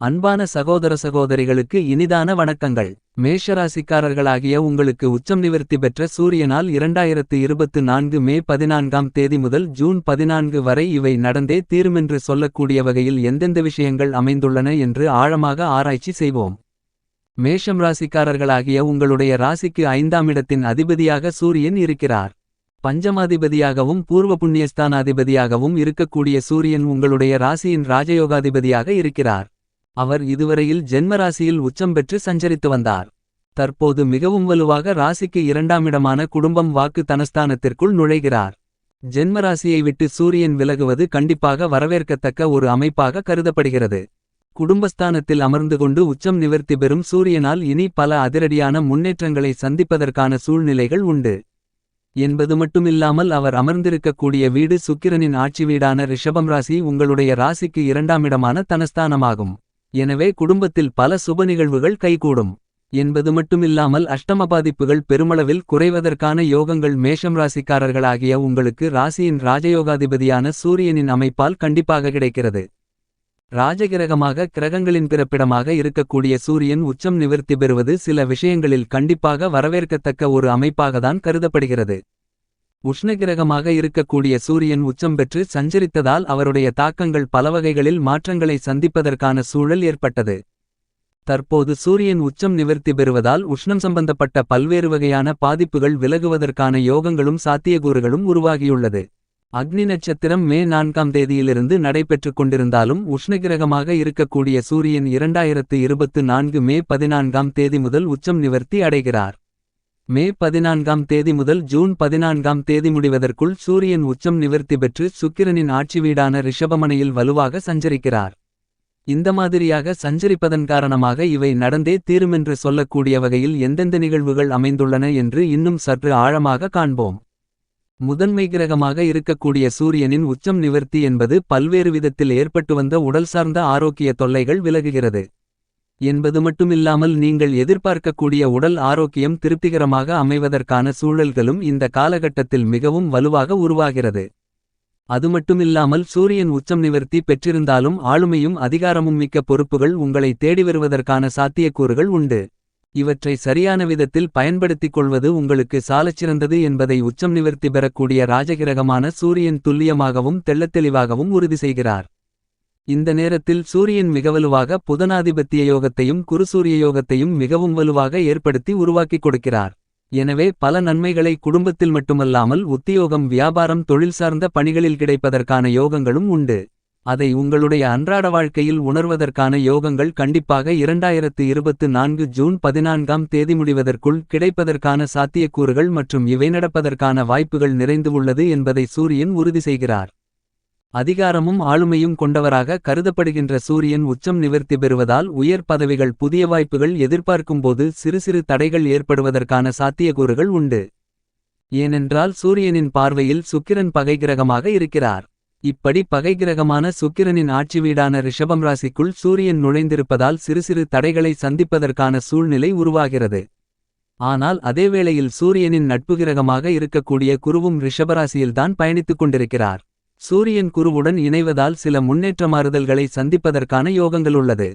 அன்பான சகோதர சகோதரிகளுக்கு இனிதான வணக்கங்கள். மேஷராசிக்காரர்களாகிய உங்களுக்கு உச்சம் நிவர்த்தி பெற்ற சூரியனால் இரண்டாயிரத்து இருபத்து நான்கு மே பதினான்காம் தேதி முதல் ஜூன் பதினான்கு வரை இவை நடந்தே தீருமென்று சொல்லக்கூடிய வகையில் எந்தெந்த விஷயங்கள் அமைந்துள்ளன என்று ஆழமாக ஆராய்ச்சி செய்வோம். மேஷம் ராசிக்காரர்களாகிய உங்களுடைய ராசிக்கு ஐந்தாம் இடத்தின் அதிபதியாக சூரியன் இருக்கிறார். பஞ்சமாதிபதியாகவும் பூர்வ புண்ணியஸ்தானாதிபதியாகவும் இருக்கக்கூடிய சூரியன் உங்களுடைய ராசியின் ராஜயோகாதிபதியாக இருக்கிறார். அவர் இதுவரையில் ஜென்மராசியில் உச்சம் பெற்று சஞ்சரித்து வந்தார். தற்போது மிகவும் வலுவாக ராசிக்கு இரண்டாமிடமான குடும்பம் வாக்கு தனஸ்தானத்திற்குள் நுழைகிறார். ஜென்மராசியை விட்டு சூரியன் விலகுவது கண்டிப்பாக வரவேற்கத்தக்க ஒரு அமைப்பாக கருதப்படுகிறது. குடும்பஸ்தானத்தில் அமர்ந்து கொண்டு உச்சம் நிவர்த்தி பெறும் சூரியனால் இனி பல அதிரடியான முன்னேற்றங்களை சந்திப்பதற்கான சூழ்நிலைகள் உண்டு. என்பது மட்டுமில்லாமல் அவர் அமர்ந்திருக்கக்கூடிய வீடு சுக்கிரனின் ஆட்சி வீடான ரிஷபம் ராசி உங்களுடைய ராசிக்கு இரண்டாமிடமான தனஸ்தானமாகும். எனவே குடும்பத்தில் பல சுப நிகழ்வுகள் கைகூடும். என்பது மட்டுமில்லாமல் அஷ்டம பாதிப்புகள் பெருமளவில் குறைவதற்கான யோகங்கள் மேஷம் ராசிக்காரர்களாகிய உங்களுக்கு ராசியின் ராஜயோகாதிபதியான சூரியனின் அமைப்பால் கண்டிப்பாக கிடைக்கிறது. ராஜகிரகமாக கிரகங்களின் பிறப்பிடமாக இருக்கக்கூடிய சூரியன் உச்சம் நிவர்த்தி பெறுவது சில விஷயங்களில் கண்டிப்பாக வரவேற்கத்தக்க ஒரு அமைப்பாகத்தான் கருதப்படுகிறது. உஷ்ணகிரகமாக இருக்கக்கூடிய சூரியன் உச்சம் பெற்று சஞ்சரித்ததால் அவருடைய தாக்கங்கள் பலவகைகளில் மாற்றங்களை சந்திப்பதற்கான சூழல் ஏற்பட்டது. தற்போது சூரியன் உச்சம் நிவர்த்தி பெறுவதால் உஷ்ணம் சம்பந்தப்பட்ட பல்வேறு வகையான பாதிப்புகள் விலகுவதற்கான யோகங்களும் சாத்தியக்கூறுகளும் உருவாகியுள்ளது. அக்னி நட்சத்திரம் மே நான்காம் தேதியிலிருந்து நடைபெற்றுக் கொண்டிருந்தாலும் உஷ்ணகிரகமாக இருக்கக்கூடிய சூரியன் இரண்டாயிரத்து இருபத்து நான்கு மே பதினான்காம் தேதி முதல் உச்சம் நிவர்த்தி அடைகிறார். மே பதினான்காம் தேதி முதல் ஜூன் பதினான்காம் தேதி முடிவதற்குள் சூரியன் உச்சம் நிவர்த்தி பெற்று சுக்கிரனின் ஆட்சி வீடான ரிஷபமனையில் வலுவாக சஞ்சரிக்கிறார். இந்த மாதிரியாக சஞ்சரிப்பதன் காரணமாக இவை நடந்தே தீருமென்று சொல்லக்கூடிய வகையில் எந்தெந்த நிகழ்வுகள் அமைந்துள்ளன என்று இன்னும் சற்று ஆழமாக காண்போம். முதன்மை கிரகமாக இருக்கக்கூடிய சூரியனின் உச்சம் நிவர்த்தி என்பது பல்வேறு விதத்தில் ஏற்பட்டு வந்த உடல் சார்ந்த ஆரோக்கிய தொல்லைகள் விலகுகிறது. என்பது மட்டுமில்லாமல் நீங்கள் எதிர்பார்க்கக்கூடிய உடல் ஆரோக்கியம் திருப்திகரமாக அமைவதற்கான சூழல்களும் இந்த காலகட்டத்தில் மிகவும் வலுவாக உருவாகிறது. அது மட்டுமில்லாமல் சூரியன் உச்சம் நிவர்த்தி பெற்றிருந்தாலும் ஆளுமையும் அதிகாரமும் மிக்க பொறுப்புகள் உங்களை தேடி வருவதற்கான சாத்தியக்கூறுகள் உண்டு. இவற்றை சரியான விதத்தில் பயன்படுத்திக் கொள்வது உங்களுக்கு சாலச்சிறந்தது என்பதை உச்சம் நிவர்த்தி பெறக்கூடிய ராஜகிரகமான சூரியன் துல்லியமாகவும் தெள்ளத்தெளிவாகவும் உறுதி செய்கிறார். இந்த நேரத்தில் சூரியன் மிக வலுவாக புதனாதிபத்திய யோகத்தையும் குருசூரிய யோகத்தையும் மிகவும் வலுவாக ஏற்படுத்தி உருவாக்கிக் கொடுக்கிறார். எனவே பல நன்மைகளை குடும்பத்தில் மட்டுமல்லாமல் உத்தியோகம் வியாபாரம் தொழில் சார்ந்த பணிகளில் கிடைப்பதற்கான யோகங்களும் உண்டு. அதை உங்களுடைய அன்றாட வாழ்க்கையில் உணர்வதற்கான யோகங்கள் கண்டிப்பாக இரண்டாயிரத்து இருபத்து நான்கு ஜூன் பதினான்காம் தேதி முடிவதற்குள் கிடைப்பதற்கான சாத்தியக்கூறுகள் மற்றும் இவை நடப்பதற்கான வாய்ப்புகள் நிறைந்து உள்ளது என்பதை சூரியன் உறுதி செய்கிறார். அதிகாரமும் ஆளுமையும் கொண்டவராக கருதப்படுகின்ற சூரியன் உச்சம் நிவர்த்தி பெறுவதால் உயர் பதவிகள் புதிய வாய்ப்புகள் எதிர்பார்க்கும்போது சிறு சிறு தடைகள் ஏற்படுவதற்கான சாத்தியக்கூறுகள் உண்டு. ஏனென்றால் சூரியனின் பார்வையில் சுக்கிரன் பகை கிரகமாக இருக்கிறார். இப்படி பகை கிரகமான சுக்கிரனின் ஆட்சி வீடான ரிஷபம் ராசிக்குள் சூரியன் நுழைந்திருப்பதால் சிறு சிறு தடைகளை சந்திப்பதற்கான சூழ்நிலை உருவாகிறது. ஆனால் அதேவேளையில் சூரியனின் நட்பு கிரகமாக இருக்கக்கூடிய குருவும் ரிஷபராசியில்தான் பயணித்துக் கொண்டிருக்கிறார். சூரியன் குருவுடன் இணைவதால் சில முன்னேற்றமாறுதல்களை சந்திப்பதற்கான யோகங்கள் உள்ளது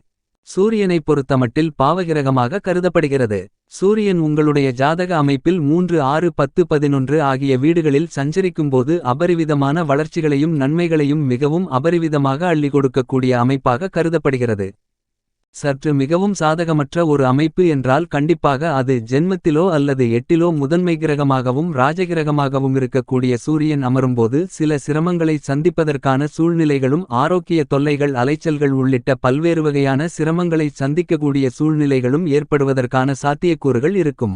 சூரியனைப் பொறுத்தமட்டில் பாவகிரகமாக கருதப்படுகிறது. சூரியன் உங்களுடைய ஜாதக அமைப்பில் மூன்று ஆறு பத்து பதினொன்று ஆகிய வீடுகளில் சஞ்சரிக்கும்போது அபரிவிதமான வளர்ச்சிகளையும் நன்மைகளையும் மிகவும் அபரிவிதமாக அள்ளி கொடுக்கக்கூடிய அமைப்பாக கருதப்படுகிறது. சற்று மிகவும் சாதகமற்ற ஒரு அமைப்பு என்றால் கண்டிப்பாக அது ஜென்மத்திலோ அல்லது எட்டிலோ முதன்மை கிரகமாகவும் ராஜகிரகமாகவும் இருக்கக்கூடிய சூரியன் அமரும்போது சில சிரமங்களை சந்திப்பதற்கான சூழ்நிலைகளும் ஆரோக்கிய தொல்லைகள் அலைச்சல்கள் உள்ளிட்ட பல்வேறு வகையான சிரமங்களை சந்திக்கக்கூடிய சூழ்நிலைகளும் ஏற்படுவதற்கான சாத்தியக்கூறுகள் இருக்கும்.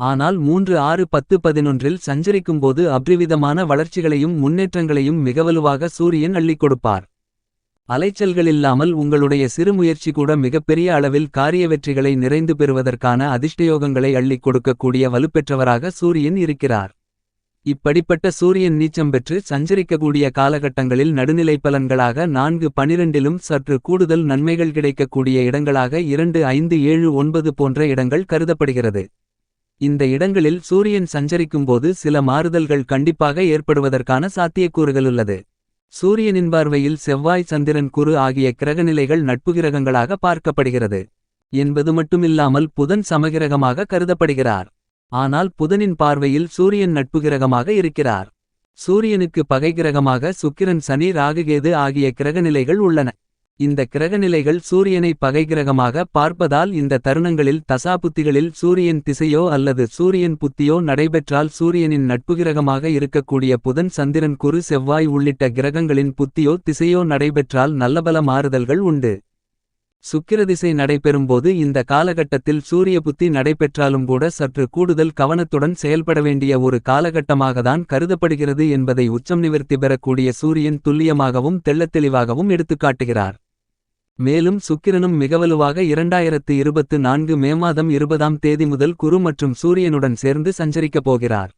ஆனால் மூன்று ஆறு பத்து பதினொன்றில் சஞ்சரிக்கும்போது அப்ரிவிதமான வளர்ச்சிகளையும் முன்னேற்றங்களையும் மிகவலுவாக சூரியன் அள்ளிக் கொடுப்பார். அலைச்சல்களில்லாமல் உங்களுடைய சிறு முயற்சி கூட மிகப்பெரிய அளவில் காரிய வெற்றிகளை நிறைந்து பெறுவதற்கான அதிர்ஷ்டயோகங்களை அள்ளிக் கொடுக்கக்கூடிய வலுப்பெற்றவராக சூரியன் இருக்கிறார். இப்படிப்பட்ட சூரியன் நீச்சம் பெற்று சஞ்சரிக்கக்கூடிய காலகட்டங்களில் நடுநிலை பலன்களாக நான்கு பனிரெண்டிலும் சற்று கூடுதல் நன்மைகள் கிடைக்கக்கூடிய இடங்களாக இரண்டு ஐந்து ஏழு ஒன்பது போன்ற இடங்கள் கருதப்படுகிறது. இந்த இடங்களில் சூரியன் சஞ்சரிக்கும்போது சில மாறுதல்கள் கண்டிப்பாக ஏற்படுவதற்கான சாத்தியக்கூறுகளுள்ளது சூரியனின் பார்வையில் செவ்வாய் சந்திரன் குரு ஆகிய கிரகநிலைகள் நட்பு கிரகங்களாக பார்க்கப்படுகிறது. என்பது மட்டுமில்லாமல் புதன் சமகிரகமாக கருதப்படுகிறார். ஆனால் புதனின் பார்வையில் சூரியன் நட்பு கிரகமாக இருக்கிறார். சூரியனுக்கு பகை கிரகமாக சுக்கிரன் சனி ராகுகேது ஆகிய கிரகநிலைகள் உள்ளன. இந்த கிரகநிலைகள் சூரியனை பகைகிரகமாக பார்ப்பதால் இந்த தருணங்களில் தசாபுத்திகளில் சூரியன் திசையோ அல்லது சூரியன் புத்தியோ நடைபெற்றால் சூரியனின் நட்பு கிரகமாக இருக்கக்கூடிய புதன் சந்திரன் குரு செவ்வாய் உள்ளிட்ட கிரகங்களின் புத்தியோ திசையோ நடைபெற்றால் நல்லபல மாறுதல்கள் உண்டு. சுக்கிரதிசை நடைபெறும்போது இந்த காலகட்டத்தில் சூரிய புத்தி நடைபெற்றாலும் கூட சற்று கூடுதல் கவனத்துடன் செயல்பட வேண்டிய ஒரு காலகட்டமாகத்தான் கருதப்படுகிறது என்பதை உச்சம் நிவர்த்தி பெறக்கூடிய சூரியன் துல்லியமாகவும் தெள்ளத்தெளிவாகவும் எடுத்துக்காட்டுகிறார். மேலும் சுக்கிரனும் மிகவலுவாக இரண்டாயிரத்து இருபத்து நான்கு மே மாதம் இருபதாம் தேதி முதல் குரு மற்றும் சூரியனுடன் சேர்ந்து சஞ்சரிக்கப் போகிறார்.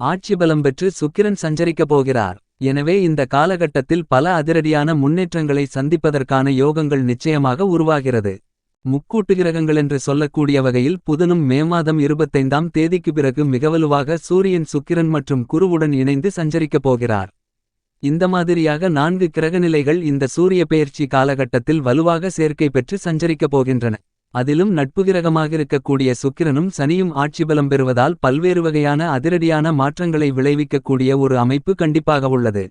ஆட்சி பலம் பெற்று சுக்கிரன் சஞ்சரிக்கப் போகிறார். எனவே இந்த காலகட்டத்தில் பல அதிரடியான முன்னேற்றங்களை சந்திப்பதற்கான யோகங்கள் நிச்சயமாக உருவாகிறது. முக்கூட்டு கிரகங்கள் என்று சொல்லக்கூடிய வகையில் புதனும் மே மாதம் இருபத்தைந்தாம் தேதிக்கு பிறகு மிகவலுவாக சூரியன் சுக்கிரன் மற்றும் குருவுடன் இணைந்து சஞ்சரிக்கப் போகிறார். இந்த மாதிரியாக நான்கு கிரகநிலைகள் இந்த சூரிய பெயர்ச்சி காலகட்டத்தில் வலுவாக சேர்க்கை பெற்று சஞ்சரிக்கப் போகின்றன. அதிலும் நட்பு கிரகமாக இருக்கக்கூடிய சுக்கிரனும் சனியும் ஆட்சி பலம் பெறுவதால் பல்வேறு வகையான அதிரடியான மாற்றங்களை விளைவிக்கக்கூடிய ஒரு அமைப்பு கண்டிப்பாக உள்ளது.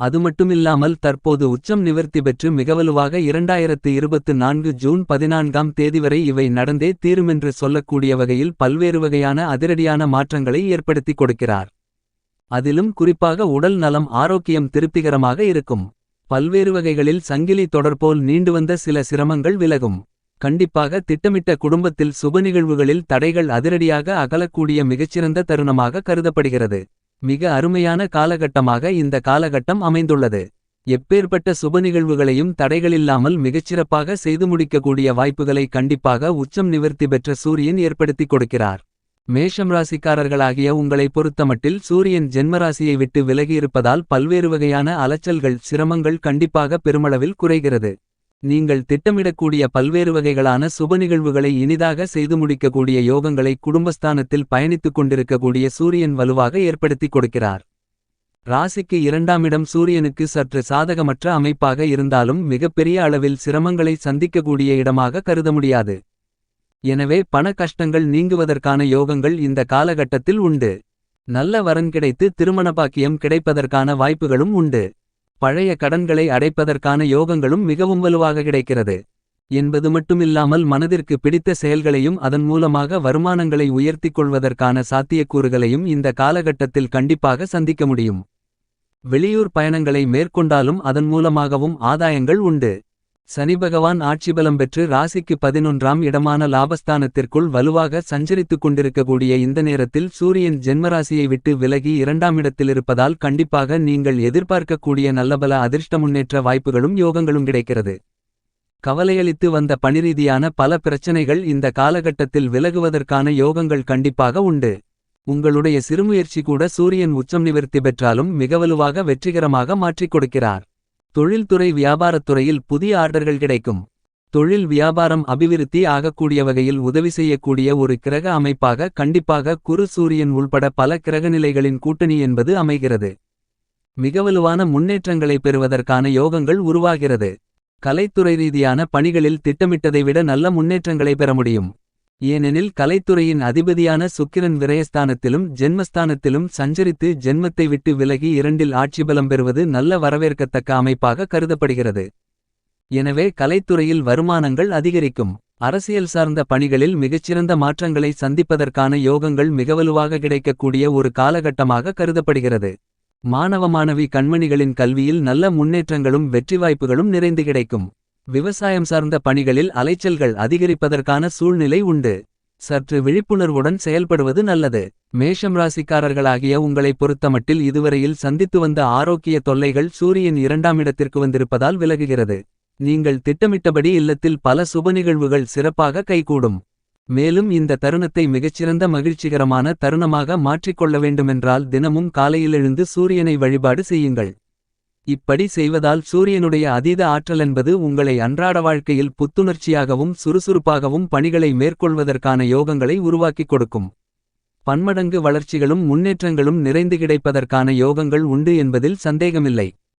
அது மட்டுமில்லாமல் தற்போது உச்சம் நிவர்த்தி பெற்று மிகவலுவாக இரண்டாயிரத்து இருபத்து நான்கு ஜூன் பதினான்காம் தேதி வரை இவை நடந்தே தீருமென்று சொல்லக்கூடிய வகையில் பல்வேறு வகையான அதிரடியான மாற்றங்களை ஏற்படுத்தி கொடுக்கிறார். அதிலும் குறிப்பாக உடல் நலம் ஆரோக்கியம் திருப்திகரமாக இருக்கும். பல்வேறு வகைகளில் சங்கிலி தொடர்போல் நீண்டு வந்த சில சிரமங்கள் விலகும். கண்டிப்பாக திட்டமிட்ட குடும்பத்தில் சுப நிகழ்வுகளில் தடைகள் அதிரடியாக அகலக்கூடிய மிகச்சிறந்த தருணமாக கருதப்படுகிறது. மிக அருமையான காலகட்டமாக இந்த காலகட்டம் அமைந்துள்ளது. எப்பேற்பட்ட சுப நிகழ்வுகளையும் தடைகளில்லாமல் மிகச்சிறப்பாக செய்து முடிக்கக்கூடிய வாய்ப்புகளை கண்டிப்பாக உச்சம் நிவர்த்தி பெற்ற சூரியன் ஏற்படுத்திக் கொடுக்கிறார். மேஷம் ராசிக்காரர்களாகிய உங்களை பொறுத்தமட்டில் சூரியன் ஜென்மராசியை விட்டு விலகியிருப்பதால் பல்வேறு வகையான அலைச்சல்கள் சிரமங்கள் கண்டிப்பாக பெருமளவில் குறைகிறது. நீங்கள் திட்டமிடக்கூடிய பல்வேறு வகைகளான சுப நிகழ்வுகளை இனிதாக செய்து முடிக்கக்கூடிய யோகங்களை குடும்பஸ்தானத்தில் பயணித்துக் கொண்டிருக்கக்கூடிய சூரியன் வலுவாக ஏற்படுத்திக் கொடுக்கிறார். ராசிக்கு இரண்டாம் இடம் சூரியனுக்கு சற்று சாதகமற்ற அமைப்பாக இருந்தாலும் மிகப்பெரிய அளவில் சிரமங்களை சந்திக்கக்கூடிய இடமாக கருத முடியாது. எனவே பண கஷ்டங்கள் நீங்குவதற்கான யோகங்கள் இந்த காலகட்டத்தில் உண்டு. நல்ல வரன் கிடைத்து திருமண பாக்கியம் கிடைப்பதற்கான வாய்ப்புகளும் உண்டு. பழைய கடன்களை அடைப்பதற்கான யோகங்களும் மிகவும் வலுவாக கிடைக்கிறது. என்பது மட்டுமில்லாமல் மனதிற்கு பிடித்த செயல்களையும் அதன் மூலமாக வருமானங்களை உயர்த்திக் கொள்வதற்கான சாத்தியக்கூறுகளையும் இந்த காலகட்டத்தில் கண்டிப்பாக சந்திக்க முடியும். வெளியூர் பயணங்களை மேற்கொண்டாலும் அதன் மூலமாகவும் ஆதாயங்கள் உண்டு. சனி பகவான் ஆட்சிபலம் பெற்று ராசிக்கு பதினொன்றாம் இடமான லாபஸ்தானத்திற்குள் வலுவாக சஞ்சரித்துக் கொண்டிருக்கக்கூடிய இந்த நேரத்தில் சூரியன் ஜென்மராசியை விட்டு விலகி இரண்டாம் இடத்தில் இருப்பதால் கண்டிப்பாக நீங்கள் எதிர்பார்க்கக்கூடிய நல்லபல அதிர்ஷ்ட முன்னேற்ற வாய்ப்புகளும் யோகங்களும் கிடைக்கிறது. கவலையளித்து வந்த பணிரீதியான பல பிரச்சனைகள் இந்த காலகட்டத்தில் விலகுவதற்கான யோகங்கள் கண்டிப்பாக உண்டு. உங்களுடைய சிறுமுயற்சி கூட சூரியன் உச்சம் நிவர்த்தி பெற்றாலும் மிக வலுவாக வெற்றிகரமாக மாற்றிக் கொடுக்கிறார். தொழில்துறை வியாபாரத்துறையில் புதிய ஆர்டர்கள் கிடைக்கும். தொழில் வியாபாரம் அபிவிருத்தி ஆகக்கூடிய வகையில் உதவி செய்யக்கூடிய ஒரு கிரக அமைப்பாக கண்டிப்பாக குரு சூரியன் உள்பட பல கிரகநிலைகளின் கூட்டணி என்பது அமைகிறது. மிகவலுவான முன்னேற்றங்களை பெறுவதற்கான யோகங்கள் உருவாகிறது. கலைத்துறை ரீதியான பணிகளில் திட்டமிட்டதை விட நல்ல முன்னேற்றங்களை பெற முடியும். ஏனெனில் கலைத்துறையின் அதிபதியான சுக்கிரன் விரயஸ்தானத்திலும் ஜென்மஸ்தானத்திலும் சஞ்சரித்து ஜென்மத்தை விட்டு விலகி இரண்டில் ஆட்சிபலம் பெறுவது நல்ல வரவேற்கத்தக்க அமைப்பாக கருதப்படுகிறது. எனவே கலைத்துறையில் வருமானங்கள் அதிகரிக்கும். அரசியல் சார்ந்த பணிகளில் மிகச்சிறந்த மாற்றங்களை சந்திப்பதற்கான யோகங்கள் மிகவலுவாக கிடைக்கக்கூடிய ஒரு காலகட்டமாக கருதப்படுகிறது. மாணவ மாணவி கண்மணிகளின் கல்வியில் நல்ல முன்னேற்றங்களும் வெற்றி வாய்ப்புகளும் நிறைந்து கிடைக்கும். விவசாயம் சார்ந்த பணிகளில் அலைச்சல்கள் அதிகரிப்பதற்கான சூழ்நிலை உண்டு. சற்று விழிப்புணர்வுடன் செயல்படுவது நல்லது. மேஷம் ராசிக்காரர்களாகிய உங்களை பொறுத்தமட்டில் இதுவரையில் சந்தித்து வந்த ஆரோக்கிய தொல்லைகள் சூரியன் இரண்டாம் இடத்திற்கு வந்திருப்பதால் விலகுகிறது. நீங்கள் திட்டமிட்டபடி இல்லத்தில் பல சுப நிகழ்வுகள் சிறப்பாக கைகூடும். மேலும் இந்த தருணத்தை மிகச்சிறந்த மகிழ்ச்சிகரமான தருணமாக மாற்றிக்கொள்ள வேண்டுமென்றால் தினமும் காலையில் எழுந்து சூரியனை வழிபாடு செய்யுங்கள். இப்படி செய்வதால் சூரியனுடைய அதீத ஆற்றல் என்பது உங்களை அன்றாட வாழ்க்கையில் புத்துணர்ச்சியாகவும் சுறுசுறுப்பாகவும் பணிகளை மேற்கொள்வதற்கான யோகங்களை உருவாக்கிக் கொடுக்கும். பன்மடங்கு வளர்ச்சிகளும் முன்னேற்றங்களும் நிறைந்து கிடைப்பதற்கான யோகங்கள் உண்டு என்பதில் சந்தேகமில்லை.